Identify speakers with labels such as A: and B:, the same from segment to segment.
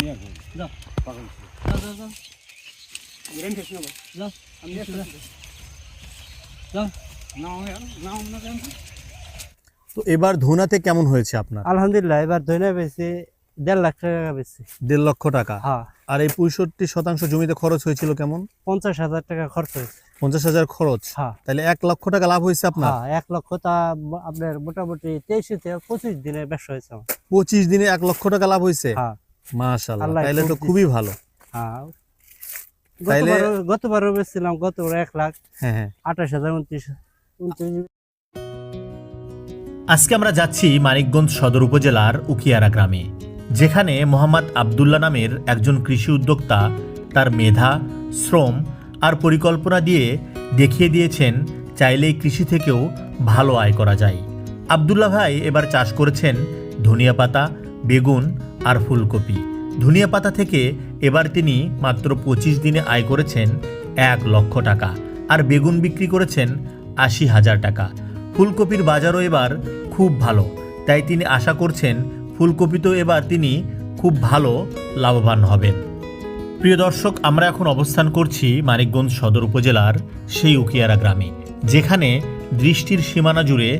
A: নিয়ে আমি।
B: তো এবার ধুনাতে কেমন হয়েছে আপনার?
C: আলহামদুলিল্লাহ এবার ধইনা বেশি দেড় লাখ টাকা বেশি
B: দেড় লক্ষ টাকা?
C: হ্যাঁ।
B: আর এই পঁয়ষট্টি শতাংশ জমিতে খরচ হয়েছিল কেমন?
C: পঞ্চাশ হাজার টাকা খরচ হয়েছে।
B: পঞ্চাশ হাজার খরচ।
C: হ্যাঁ।
B: তাহলে এক লক্ষ টাকা লাভ হয়েছে আপনার?
C: হ্যাঁ এক লক্ষ তা আপনার মোটামুটি তেইশে থেকে পঁচিশ দিনে ব্যবসা হয়েছে
B: পঁচিশ দিনে এক লক্ষ টাকা লাভ হয়েছে?
C: হ্যাঁ।
B: মাশাল্লাহ
C: আল্লাহ
B: তো খুবই ভালো।
C: হ্যাঁ।
B: তাইলে-
C: গতবারও গতবারও বেচছিলাম গতবার এক লাখ।
B: হ্যাঁ।
C: আঠাশ হাজার উনত্রিশ উনত্রিশ।
D: আজকে আমরা যাচ্ছি মানিকগঞ্জ সদর উপজেলার উকিয়ারা গ্রামে যেখানে মোহাম্মদ আবদুল্লাহ নামের একজন কৃষি উদ্যোক্তা তার মেধা শ্রম আর পরিকল্পনা দিয়ে দেখিয়ে দিয়েছেন, চাইলেই কৃষি থেকেও ভালো আয় করা যায়। আবদুল্লাহ ভাই এবার চাষ করেছেন ধনিয়া পাতা, বেগুন আর ফুলকপি। ধনিয়া পাতা থেকে এবার তিনি মাত্র পঁচিশ দিনে আয় করেছেন এক লক্ষ টাকা আর বেগুন বিক্রি করেছেন আশি হাজার টাকা। ফুলকপির বাজারও এবার খুব ভালো, তাই তিনি আশা করছেন ফুলকপিতেও এবার তিনি খুব ভালো লাভবান হবেন। প্রিয় দর্শক, আমরা এখন অবস্থান করছি মানিকগঞ্জ সদর উপজেলার সেই উকিয়ারা গ্রামে, যেখানে দৃষ্টির সীমানা জুড়ে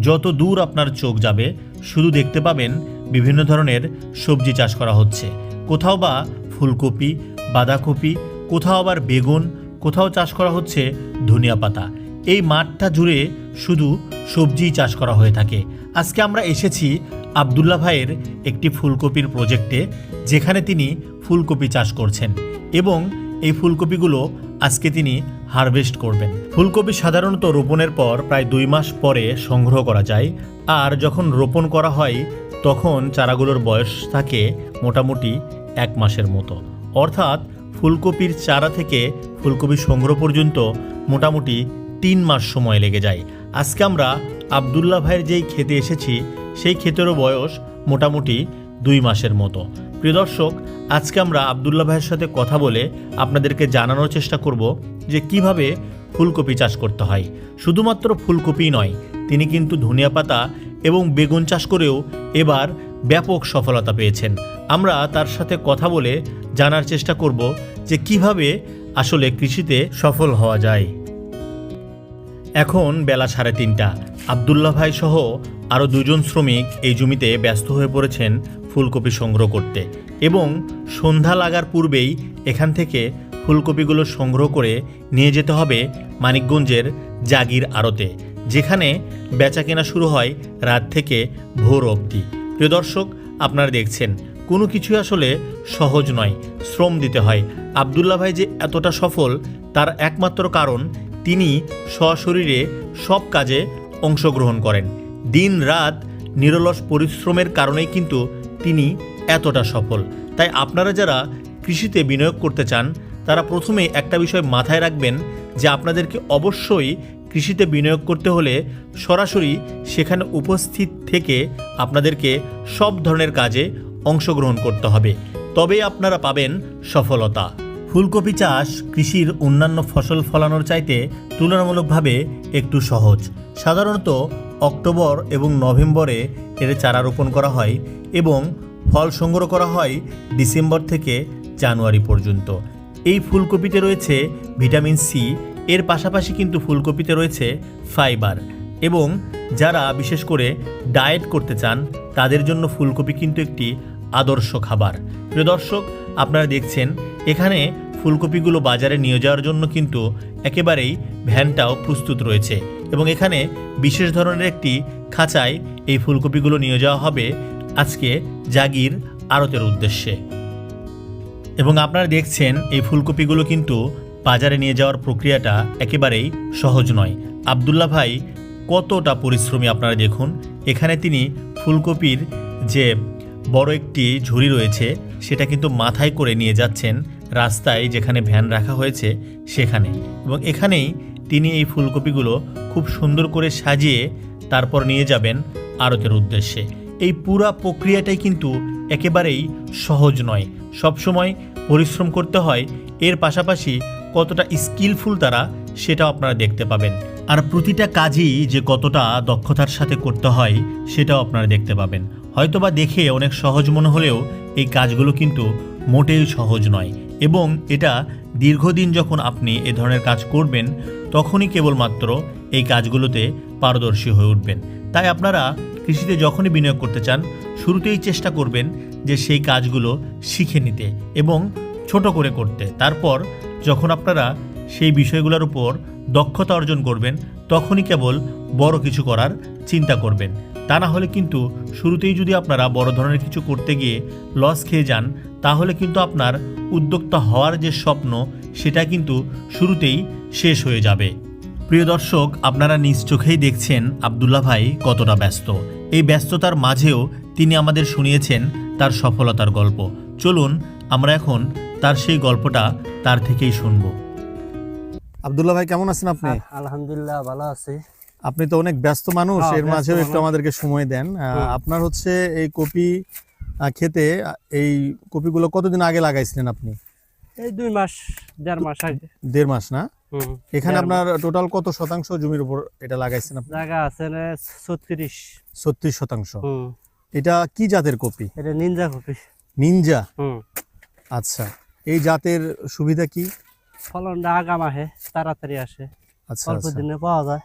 D: যত দূর আপনার চোখ যাবে, শুধু দেখতে পাবেন বিভিন্ন ধরনের সবজি চাষ করা হচ্ছে। কোথাও বা ফুলকপি, বাঁধাকপি, কোথাও আবার বেগুন, কোথাও চাষ করা হচ্ছে ধনিয়া পাতা। এই মাঠটা জুড়ে শুধু সবজিই চাষ করা হয়ে থাকে। আজকে আমরা এসেছি আবদুল্লা ভাইয়ের একটি ফুলকপির প্রজেক্টে, যেখানে তিনি ফুলকপি চাষ করছেন এবং এই ফুলকপিগুলো আজকে তিনি হারভেস্ট করবেন। ফুলকপি সাধারণত রোপণের পর প্রায় দুই মাস পরে সংগ্রহ করা যায় আর যখন রোপণ করা হয়, তখন চারাগুলোর বয়স থাকে মোটামুটি এক মাসের মতো। অর্থাৎ ফুলকপির চারা থেকে ফুলকপি সংগ্রহ পর্যন্ত মোটামুটি তিন মাস সময় লেগে যায়। আজকে আমরা আবদুল্লাহ ভাইয়ের যেই খেতে এসেছি, সেই ক্ষেতেরও বয়স মোটামুটি দুই মাসের মতো। প্রিয় দর্শক, আজকে আমরা আবদুল্লাহ ভাইয়ের সাথে কথা বলে আপনাদেরকে জানানোর চেষ্টা করব যে কীভাবে ফুলকপি চাষ করতে হয়। শুধুমাত্র ফুলকপি নয়, তিনি কিন্তু ধনিয়া পাতা এবং বেগুন চাষ করেও এবার ব্যাপক সফলতা পেয়েছেন। আমরা তার সাথে কথা বলে জানার চেষ্টা করব যে কীভাবে আসলে কৃষিতে সফল হওয়া যায়। এখন বেলা সাড়ে তিনটা। আবদুল্লাহ ভাই সহ আরও দুজন শ্রমিক এই জমিতে ব্যস্ত হয়ে পড়েছেন ফুলকপি সংগ্রহ করতে এবং সন্ধ্যা লাগার পূর্বেই এখান থেকে ফুলকপিগুলো সংগ্রহ করে নিয়ে যেতে হবে মানিকগঞ্জের জাগির আড়তে, যেখানে বেচা কেনা শুরু হয় রাত থেকে ভোর অবধি। প্রিয় দর্শক, আপনারা দেখছেন, কোনো কিছু আসলে সহজ নয়, শ্রম দিতে হয়। আবদুল্লাহ ভাই যে এতটা সফল, তার একমাত্র কারণ তিনি সশরীরে সব কাজে অংশগ্রহণ করেন। দিন রাত নিরলস পরিশ্রমের কারণেই কিন্তু তিনি এতটা সফল। তাই আপনারা যারা কৃষিতে বিনিয়োগ করতে চান, তারা প্রথমে একটা বিষয় মাথায় রাখবেন যে আপনাদেরকে অবশ্যই কৃষিতে বিনিয়োগ করতে হলে সরাসরি সেখানে উপস্থিত থেকে আপনাদেরকে সব ধরনের কাজে অংশগ্রহণ করতে হবে। তবেই আপনারা পাবেন সফলতা। ফুলকপি চাষ কৃষির অন্যান্য ফসল ফলানোর চাইতে তুলনামূলকভাবে একটু সহজ। সাধারণত অক্টোবর এবং নভেম্বরে এর চারা রোপণ করা হয় এবং ফল সংগ্রহ করা হয় ডিসেম্বর থেকে জানুয়ারি পর্যন্ত। এই ফুলকপিতে রয়েছে ভিটামিন সি, এর পাশাপাশি কিন্তু ফুলকপিতে রয়েছে ফাইবার এবং যারা বিশেষ করে ডায়েট করতে চান, তাদের জন্য ফুলকপি কিন্তু একটি আদর্শ খাবার। প্রিয় দর্শক, আপনারা দেখছেন, এখানে ফুলকপিগুলো বাজারে নিয়ে যাওয়ার জন্য কিন্তু একেবারেই ভ্যানটাও প্রস্তুত রয়েছে এবং এখানে বিশেষ ধরনের একটি খাঁচায় এই ফুলকপিগুলো নিয়ে যাওয়া হবে আজকে জাগির আড়তের উদ্দেশ্যে। এবং আপনারা দেখছেন, এই ফুলকপিগুলো কিন্তু বাজারে নিয়ে যাওয়ার প্রক্রিয়াটা একেবারেই সহজ নয়। আবদুল্লা ভাই, কতটা পরিশ্রমী আপনারা দেখুন। এখানে তিনি ফুলকপির যে বড় একটি ঝুড়ি রয়েছে, সেটা কিন্তু মাথায় করে নিয়ে যাচ্ছেন রাস্তায় যেখানে ভ্যান রাখা হয়েছে, সেখানে। এবং এখানেই তিনি এই ফুলকপিগুলো খুব সুন্দর করে সাজিয়ে তারপর নিয়ে যাবেন আড়তের উদ্দেশ্যে। এই পুরা প্রক্রিয়াটাই কিন্তু একেবারেই সহজ নয়। সবসময় পরিশ্রম করতে হয়, এর পাশাপাশি কতটা স্কিলফুল তারা সেটাও আপনারা দেখতে পাবেন। আর প্রতিটা কাজই যে কতটা দক্ষতার সাথে করতে হয়, সেটাও আপনারা দেখতে পাবেন। হয়তোবা দেখে অনেক সহজ মনে হলেও এই কাজগুলো কিন্তু মোটেই সহজ নয়। এবং এটা দীর্ঘদিন যখন আপনি এ ধরনের কাজ করবেন, তখনই কেবলমাত্র এই কাজগুলোতে পারদর্শী হয়ে উঠবেন। তাই আপনারা কৃষিতে যখনই বিনিয়োগ করতে চান, শুরুতেই চেষ্টা করবেন যে সেই কাজগুলো শিখে নিতে এবং ছোট করে করতে। তারপর যখন আপনারা সেই বিষয়গুলোর উপর দক্ষতা অর্জন করবেন, তখনই কেবল বড় কিছু করার চিন্তা করবেন। তা না হলে কিন্তু শুরুতেই যদি আপনারা বড় ধরনের কিছু করতে গিয়ে লস খেয়ে যান তাহলে কিন্তু আপনার উদ্যোক্তা হওয়ার যে স্বপ্ন সেটা কিন্তু শুরুতেই শেষ হয়ে যাবে। প্রিয় দর্শক আপনারা নিজ চোখেই দেখছেন আবদুল্লাহ ভাই কতটা ব্যস্ত। এই ব্যস্ততার মাঝেও তিনি আমাদের শুনিয়েছেন তার সফলতার গল্প। চলুন আমরা এখন তার সেই গল্পটা তার থেকেই শুনব।
B: আবদুল্লাহ ভাই কেমন আছেন আপনি?
C: আলহামদুলিল্লাহ ভালো আছি।
B: আপনি তো অনেক ব্যস্ত মানুষ
C: হ্যাঁ,
B: এর মাঝেও একটু আমাদেরকে সময় দেন। আপনার হচ্ছে এই কপি খেতে এই কপিগুলো কতদিন আগে লাগাইছিলেন আপনি?
C: এই দুই মাস দেড় মাস আগে।
B: দেড় মাস না। এখানে আপনার টোটাল কত শতাংশ জমির উপর এটা লাগাইছেন আপনি?
C: জায়গা আছে ছত্রিশ।
B: ছত্রিশ শতাংশ। এটা কি জাতের কপি?
C: এটা নিনজা কপি।
B: নিনজা?
C: হুম।
B: আচ্ছা এই জাতের সুবিধা কি?
C: ফলনটা আগাম আহে তাড়াতাড়ি আসে।
B: আচ্ছা
C: অল্প
B: আচ্ছা।
C: দিনে পাওয়া যায়।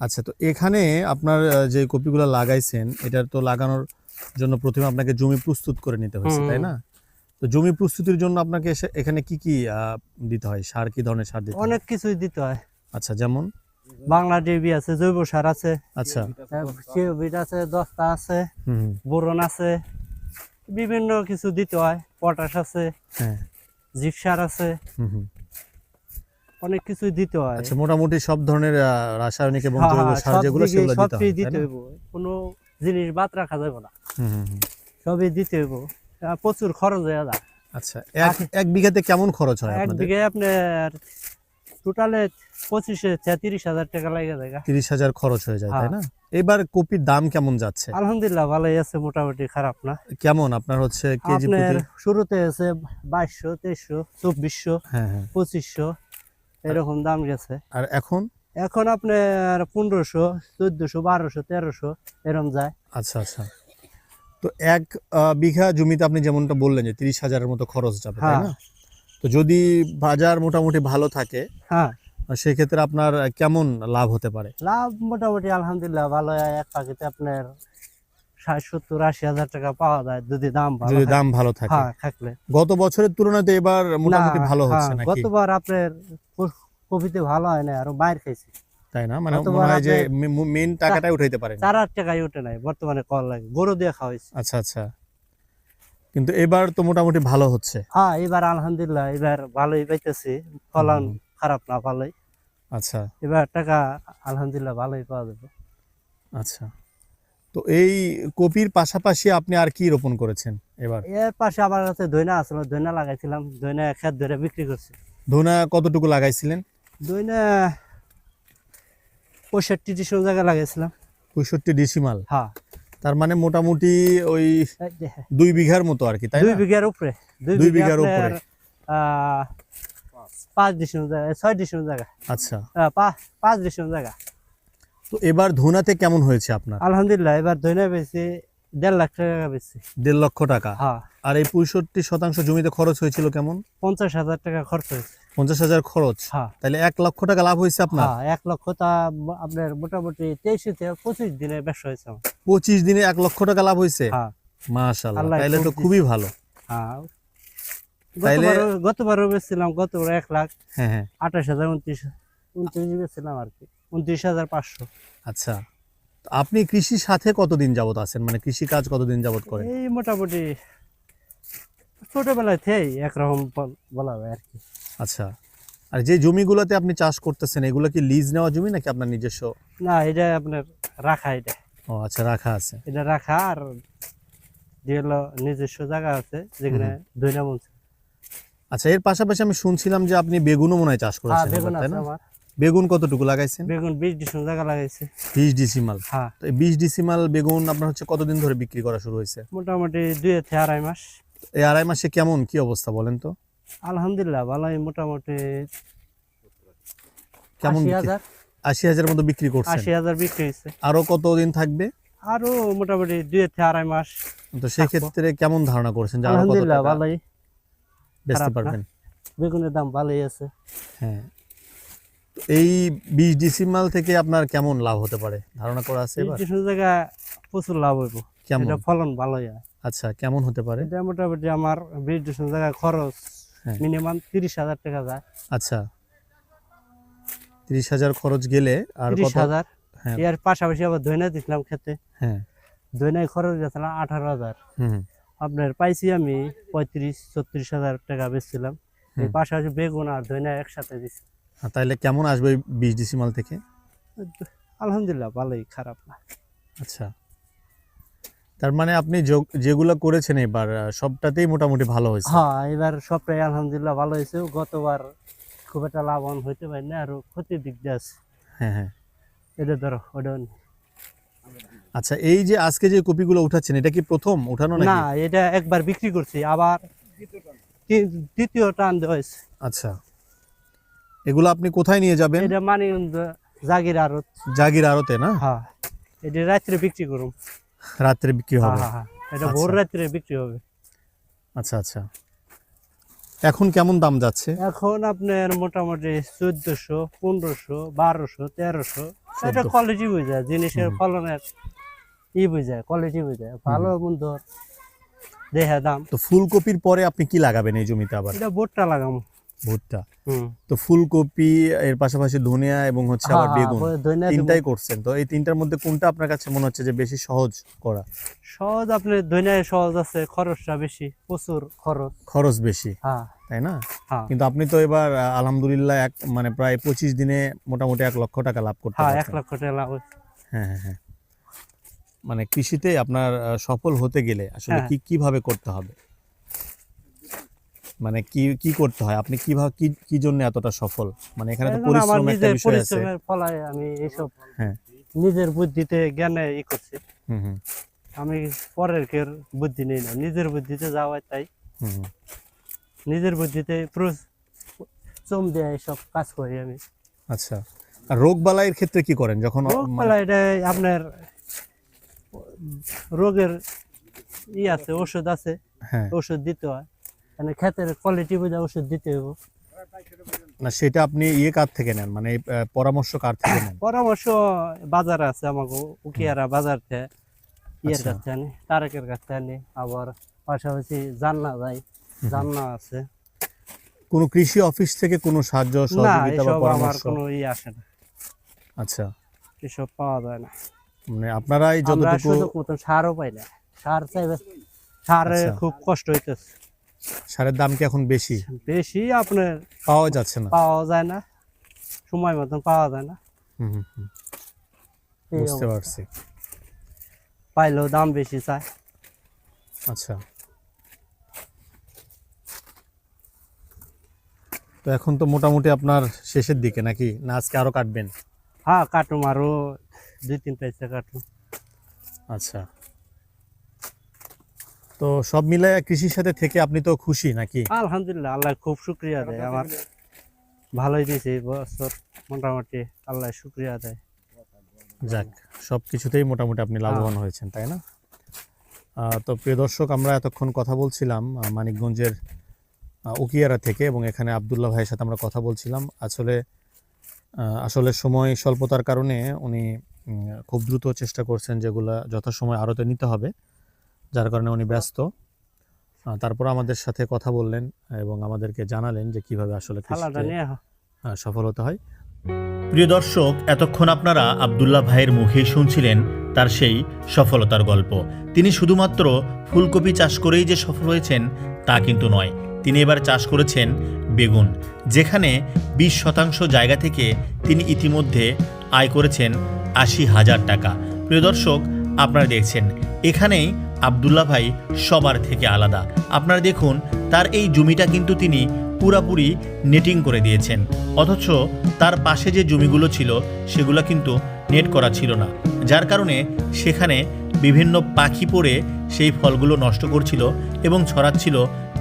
B: আচ্ছা তো এখানে আপনার যে কপিগুলো লাগাইছেন এটার তো লাগানোর জন্য প্রথমে আপনাকে জমি প্রস্তুত করে নিতে হয়েছে তাই না? তো জমি প্রস্তুতির জন্য আপনাকে এখানে কি কি দিতে হয়? সার কি ধরনের সার দিতে
C: অনেক কিছুই দিতে হয়।
B: আচ্ছা যেমন?
C: বাংলা ডিবি আছে জৈব সার আছে।
B: আচ্ছা।
C: কিউবিট আছে দস্তা আছে বোরন আছে বিভিন্ন কিছু দিতে হয়। পটাশ আছে
B: হ্যাঁ।
C: জিপ সার আছে।
B: হুম হুম।
C: অনেক কিছুই দিতে হয়।
B: আচ্ছা মোটামুটি সব ধরনের রাসায়নিক এবং
C: হ্যাঁ,
B: জৈব
C: হ্যাঁ,
B: সার যেগুলো সেগুলো দিতে হয়?
C: কোনো জিনিস বাদ রাখা যাবে না। সবই দিতে হইব। প্রচুর খরচ হয়ে যায়।
B: আচ্ছা এক এক বিঘাতে কেমন খরচ হয়
C: এক
B: আপনাদের?
C: বিঘে আপনার টোটালে পঁচিশে তিরিশ হাজার টাকা লাগে যায়
B: তিরিশ হাজার খরচ হয়ে যায় তাই
C: হ্যাঁ।
B: না? এবার কপির দাম কেমন যাচ্ছে?
C: আলহামদুলিল্লাহ ভালোই আছে মোটামুটি খারাপ না।
B: কেমন? আপনার হচ্ছে কেজি প্রতি?
C: শুরুতে আছে বাইশশো তেইশশো চব্বিশশো
B: হ্যাঁ হ্যাঁ।
C: পঁচিশশো এরকম দাম গেছে।
B: আর এখন?
C: এখন আপনার পনেরোশো চোদ্দশো বারোশো তেরোশো এরম যায়।
B: আচ্ছা আচ্ছা। তো এক বিঘা জমিতে আপনি যেমনটা বললেন যে তিরিশ হাজারের মতো খরচ যাবে তাই
C: হ্যাঁ।
B: না তো যদি বাজার মোটামুটি ভালো থাকে
C: হ্যাঁ।
B: সেক্ষেত্রে আপনার কেমন লাভ হতে পারে?
C: লাভ মোটামুটি আলহামদুলিল্লাহ ভালো। এক পাখিতে আপনার ষাট সত্তর আশি হাজার টাকা পাওয়া যায় যদি দাম ভালো
B: যদি। দাম ভালো থাকে।
C: হ্যাঁ থাকলে।
B: গত বছরের তুলনায় তো এবার মোটামুটি ভালো
C: হ্যাঁ,
B: হচ্ছে নাকি?
C: গতবার আপনার কপিতে ভালো হয় না আরও বাইর খাইছে।
B: তাই না? মানে মনে হয় যে মেন টাকাটাই উঠাইতে পারেন।
C: চার আট টাকায় ওঠে নাই বর্তমানে কল লাগে। গরু দিয়ে খাওয়া হয়েছে
B: আচ্ছা আচ্ছা। কিন্তু এবার তো মোটামুটি ভালো হচ্ছে।
C: হ্যাঁ এবার আলহামদুলিল্লাহ এবার ভালোই পাইতেছি। ফলন খারাপ না ভালোই।
B: আচ্ছা।
C: এবার টাকা আলহামদুলিল্লাহ ভালোই পাওয়া যাবে।
B: আচ্ছা। তো এই কপির পাশাপাশি আপনি আর কি রোপণ করেছেন এবার?
C: এর পাশে আমার কাছে দইনা আছিল দইনা লাগাইছিলাম। দইনা খেত ধরে বিক্রি করছি।
B: ধনা কতটুকু লাগাইছিলেন?
C: দইনা পঁয়ষট্টি ডিসেম্বর জায়গায় লাগাইছিলাম
B: পঁয়ষট্টি ডিসিমাল?
C: হ্যাঁ।
B: তার মানে মোটামুটি ওই দুই বিঘার মতো আর কি তাই
C: দুই বিঘার উপরে।
B: দুই বিঘার উপরে।
C: পাঁচ জায়গা ছয় ডিসেম্বর জায়গা
B: আচ্ছা।
C: পাঁচ ডিসেম্বর জায়গা
B: তো এবার ধুনাতে কেমন হয়েছে আপনার?
C: আলহামদুলিল্লাহ এবার দইনা বেশি দেড় লাখ টাকা বেশি
B: দেড় লক্ষ টাকা?
C: হ্যাঁ।
B: আর এই পঁয়ষট্টি শতাংশ জমিতে খরচ হয়েছিল কেমন?
C: পঞ্চাশ হাজার টাকা খরচ হয়েছে।
B: পঞ্চাশ হাজার খরচ।
C: হ্যাঁ।
B: তাহলে এক লক্ষ টাকা লাভ হয়েছে আপনার?
C: হ্যাঁ এক লক্ষ তা আপনার মোটামুটি তেইশে থেকে পঁচিশ দিনে ব্যবসা হয়েছে
B: পঁচিশ দিনে এক লক্ষ টাকা লাভ হয়েছে
C: হ্যাঁ।
B: মাশাল্লাহ তাহলে তো খুবই ভালো। তাইলে-
C: গতবারও বেচছিলাম গতবার এক লাখ।
B: হ্যাঁ
C: আঠাশ হাজার উনত্রিশ উনত্রিশ বেচছিলাম আর কি। উনত্রিশ হাজার পাঁচশো।
B: আচ্ছা আপনি কৃষির সাথে কতদিন যাবত আছেন? মানে কৃষি কাজ কতদিন যাবত করেন?
C: এই মোটামুটি ছোটবেলায় থেকেই একরকম বল- বলা হয় আর কি।
B: আচ্ছা। আর যে জমিগুলোতে আপনি চাষ করতেছেন এগুলো কি লিজ নেওয়া জমি নাকি আপনার নিজস্ব?
C: না এটা আপনার রাখা এটা।
B: ও আচ্ছা রাখা আছে।
C: এটা রাখা আর যে হলো নিজস্ব জায়গা আছে যেখানে দইনা মন
B: আচ্ছা এর পাশাপাশি আমি শুনছিলাম যে আপনি বেগুনও মনে হয় চাষ
C: হ্যাঁ
B: করেছেন
C: বেগুন
B: তাই না? বেগুন কতটুকু লাগাইছেন?
C: বেগুন বিশ ডিসেম্বর জায়গা লাগাইছে।
B: বিশ ডিসিমাল।
C: হ্যাঁ।
B: তো বিশ ডিসিমাল বেগুন আপনার হচ্ছে কতদিন ধরে বিক্রি করা শুরু হয়েছে?
C: মোটামুটি দুই থেকে আড়াই মাস।
B: এই আড়াই মাসে কেমন কি অবস্থা বলেন তো?
C: আলহামদুলিল্লাহ ভালোই মোটামুটি।
B: কেমন
C: আশি হাজার।
B: মতো বিক্রি করছেন?
C: আশি হাজার বিক্রি হয়েছে।
B: আরও কতদিন থাকবে?
C: আরও মোটামুটি দুই থেকে আড়াই মাস
B: তো সেক্ষেত্রে কেমন ধারণা করছেন যে আরও কত টাকা
C: ভালোই।
B: বেচতে পারবেন?
C: বেগুনের দাম ভালোই আছে।
B: হ্যাঁ। এই বিশ ডিসিমাল থেকে আপনার কেমন লাভ হতে পারে? ধারণা করা আছে এবার?
C: কিছু জায়গায় প্রচুর লাভ হইব।
B: কেমন?
C: ফলন ভালোই
B: আচ্ছা কেমন হতে পারে?
C: এটা মোটামুটি আমার বিশ ডিসেম্বর জায়গায় খরচ। মিনিমাম তিরিশ হাজার টাকা যায়।
B: আচ্ছা। তিরিশ হাজার খরচ গেলে আর
C: তিরিশ হাজার।
B: হ্যাঁ।
C: এর পাশাপাশি আবার দিছিলাম খেতে।
B: হ্যাঁ।
C: দইনায় খরচ গেছিলাম আঠারো হাজার। আপনার পাইছি আমি পঁয়ত্রিশ ছত্রিশ হাজার টাকা বেচছিলাম। এই পাশাপাশি বেগুন আর দইনা একসাথে
B: আর তাহলে কেমন আসবে বিশ ডিসিমাল থেকে?
C: আলহামদুলিল্লাহ ভালোই খারাপ না।
B: আচ্ছা। তার মানে আপনি যেগুলো করেছেন এবার সবটাতেই মোটামুটি ভালো হয়েছে।
C: হ্যাঁ এবার সবটাই আলহামদুলিল্লাহ ভালো হয়েছে। গতবার খুব একটা লাভবান হইতে পারি না আর ক্ষতির দিক দিয়ে আছে।
B: হ্যাঁ হ্যাঁ।
C: এটা ধরো ওটা
B: আচ্ছা এই যে আজকে যে কপিগুলো উঠাচ্ছেন এটা কি প্রথম উঠানো
C: না এটা একবার বিক্রি করছি আবার দ্বিতীয় টান হয়েছে।
B: আচ্ছা। এগুলো আপনি কোথায় নিয়ে যাবেন?
C: এটা মানে জাগির আরত
B: জাগির আড়তে না?
C: হ্যাঁ এটা রাত্রে বিক্রি করুম।
B: রাত্রে বিক্রি
C: হ্যাঁ
B: হবে।
C: হ্যাঁ হ্যাঁ। এটা
B: আচ্ছা।
C: ভোর রাত্রে বিক্রি হবে।
B: আচ্ছা আচ্ছা। এখন কেমন দাম যাচ্ছে?
C: এখন আপনার মোটামুটি চোদ্দশো পনেরোশো বারোশো তেরোশো। এটা
B: 1400
C: কোয়ালিটি বুঝায় জিনিসের ফলনের ই বুঝায় কোয়ালিটি বুঝায় ভালো মন্দ দেহা দাম।
B: তো ফুলকপির পরে আপনি কি লাগাবেন এই জমিতে আবার?
C: এটা বোটটা লাগাম
B: ভুট্টা। তো ফুলকপি এর পাশাপাশি ধনিয়া এবং হচ্ছে আবার
C: হ্যাঁ,
B: বেগুন।
C: হ্যাঁ, দিব।
B: তিনটাই করছেন। তো এই তিনটার মধ্যে কোনটা আপনার কাছে মনে হচ্ছে যে বেশি সহজ করা?
C: সহজ আপনার দৈনায় সহজ আছে খরচটা বেশি প্রচুর খরচ।
B: খরচ বেশি।
C: হ্যাঁ।
B: তাই না? কিন্তু আপনি তো এবার আলহামদুলিল্লাহ এক মানে প্রায় পঁচিশ দিনে মোটামুটি এক লক্ষ টাকা লাভ করতে
C: হ্যাঁ এক লক্ষ টাকা লাভ
B: হ্যাঁ হ্যাঁ হ্যাঁ। মানে কৃষিতে আপনার সফল হতে গেলে আসলে। কি কীভাবে করতে হবে? মানে কি কি করতে হয়? আপনি কীভাবে কি কি জন্য এতটা সফল? মানে এখানে তো পরিশ্রম একটা বিষয় আছে।
C: পরিশ্রমের ফলায় আমি এইসব
B: হ্যাঁ।
C: নিজের বুদ্ধিতে জ্ঞানে ই করছি।
B: হুম
C: আমি পরের কেউ বুদ্ধি নেই না। নিজের বুদ্ধিতে যাওয়াই তাই।
B: হুম।
C: নিজের বুদ্ধিতে প্রস- চম দেয় এইসব কাজ করি আমি।
B: আচ্ছা। আর রোগ বালাইয়ের ক্ষেত্রে কি করেন? যখন
C: রোগ
B: মানে-
C: পালা এটা আপনার রোগের ই আছে ওষুধ আছে।
B: হ্যাঁ।
C: ওষুধ দিতে হয়। মানে ক্ষেতের কোয়ালিটি বুঝে ওষুধ দিতে হবে
B: না সেটা আপনি ইয়ে কার থেকে নেন? মানে পরামর্শ কার থেকে নেন?
C: পরামর্শ বাজারে আছে আমাকে উকিয়ারা বাজার থেকে। ইয়ের
B: আচ্ছা।
C: কাছে আনি তারেকের কাছে আনি। আবার পাশাপাশি জান্না যাই জান্না আছে।
B: কোনো কৃষি অফিস থেকে কোনো সাহায্য সহযোগিতা বা
C: এসব আমার
B: পরামর্শ?
C: কোনো ই আসে না।
B: আচ্ছা।
C: এসব পাওয়া যায় না।
B: মানে আপনারাই যতটুকু
C: মতন সারও পাই না। সার চাইবে সারে
B: আচ্ছা।
C: খুব কষ্ট হইতেছে।
B: সারের দাম কি এখন বেশি?
C: বেশি আপনার
B: পাওয়া যাচ্ছে না।
C: পাওয়া যায় না। সময় মতন পাওয়া যায় না।
B: বুঝতে পারছি।
C: পাইলেও দাম বেশি চায়।
B: আচ্ছা। তো এখন তো মোটামুটি আপনার শেষের দিকে নাকি? না আজকে আরও কাটবেন?
C: হ্যাঁ কাটুম আরও দুই তিন পয়সা কাটুম।
B: আচ্ছা। তো সব মিলায় কৃষির সাথে থেকে আপনি তো খুশি নাকি?
C: আলহামদুলিল্লাহ আল্লাহ খুব শুক্রিয়া দেয় আমার। ভালোই দিয়েছে বছর মোটামুটি আল্লাহ শুক্রিয়া দেয়।
B: যাক সব কিছুতেই মোটামুটি আপনি লাভবান হয়েছেন তাই না? আহ, তো প্রিয় দর্শক আমরা এতক্ষণ কথা বলছিলাম মানিকগঞ্জের উকিয়ারা থেকে এবং এখানে আবদুল্লাহ ভাইয়ের সাথে আমরা কথা বলছিলাম। আসলে আহ, আসলে সময় স্বল্পতার কারণে উনি খুব দ্রুত চেষ্টা করছেন যেগুলা যথাসময় আড়তে নিতে হবে। যার কারণে উনি ব্যস্ত। তারপর আমাদের সাথে কথা বললেন এবং আমাদেরকে জানালেন যে কীভাবে আসলে সফল হতে হয়।
D: প্রিয় দর্শক এতক্ষণ আপনারা আবদুল্লাহ ভাইয়ের মুখেই শুনছিলেন তার সেই সফলতার গল্প। তিনি শুধুমাত্র ফুলকপি চাষ করেই যে সফল হয়েছেন তা কিন্তু নয়। তিনি এবার চাষ করেছেন বেগুন যেখানে বিশ শতাংশ জায়গা থেকে তিনি ইতিমধ্যে আয় করেছেন আশি হাজার টাকা। প্রিয় দর্শক আপনারা দেখছেন এখানেই আবদুল্লাহ ভাই সবার থেকে আলাদা। আপনারা দেখুন, তার এই জমিটা কিন্তু তিনি পুরাপুরি নেটিং করে দিয়েছেন। অথচ তার পাশে যে জমিগুলো ছিল, সেগুলো কিন্তু নেট করা ছিল না। যার কারণে সেখানে বিভিন্ন পাখি পড়ে সেই ফলগুলো নষ্ট করছিল এবং ছড়াচ্ছিল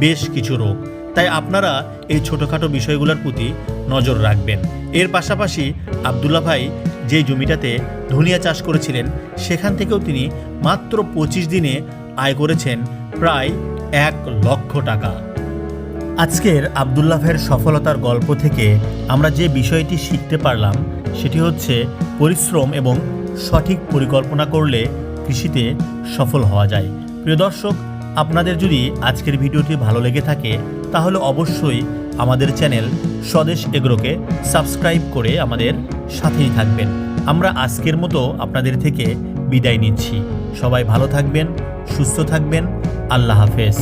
D: বেশ কিছু রোগ। তাই আপনারা এই ছোটোখাটো বিষয়গুলোর প্রতি নজর রাখবেন। এর পাশাপাশি আবদুল্লা ভাই যে জমিটাতে ধনিয়া চাষ করেছিলেন, সেখান থেকেও তিনি মাত্র পঁচিশ দিনে আয় করেছেন প্রায় এক লক্ষ টাকা। আজকের আবদুল্লাহ ভাইয়ের সফলতার গল্প থেকে আমরা যে বিষয়টি শিখতে পারলাম, সেটি হচ্ছে পরিশ্রম এবং সঠিক পরিকল্পনা করলে কৃষিতে সফল হওয়া যায়। প্রিয় দর্শক, আপনাদের যদি আজকের ভিডিওটি ভালো লেগে থাকে তাহলে অবশ্যই আমাদের চ্যানেল স্বদেশ এগ্রোকে সাবস্ক্রাইব করে আমাদের সাথেই থাকবেন। আমরা আজকের মতো আপনাদের থেকে বিদায় নিচ্ছি। সবাই ভালো থাকবেন, সুস্থ থাকবেন। আল্লাহ হাফেজ।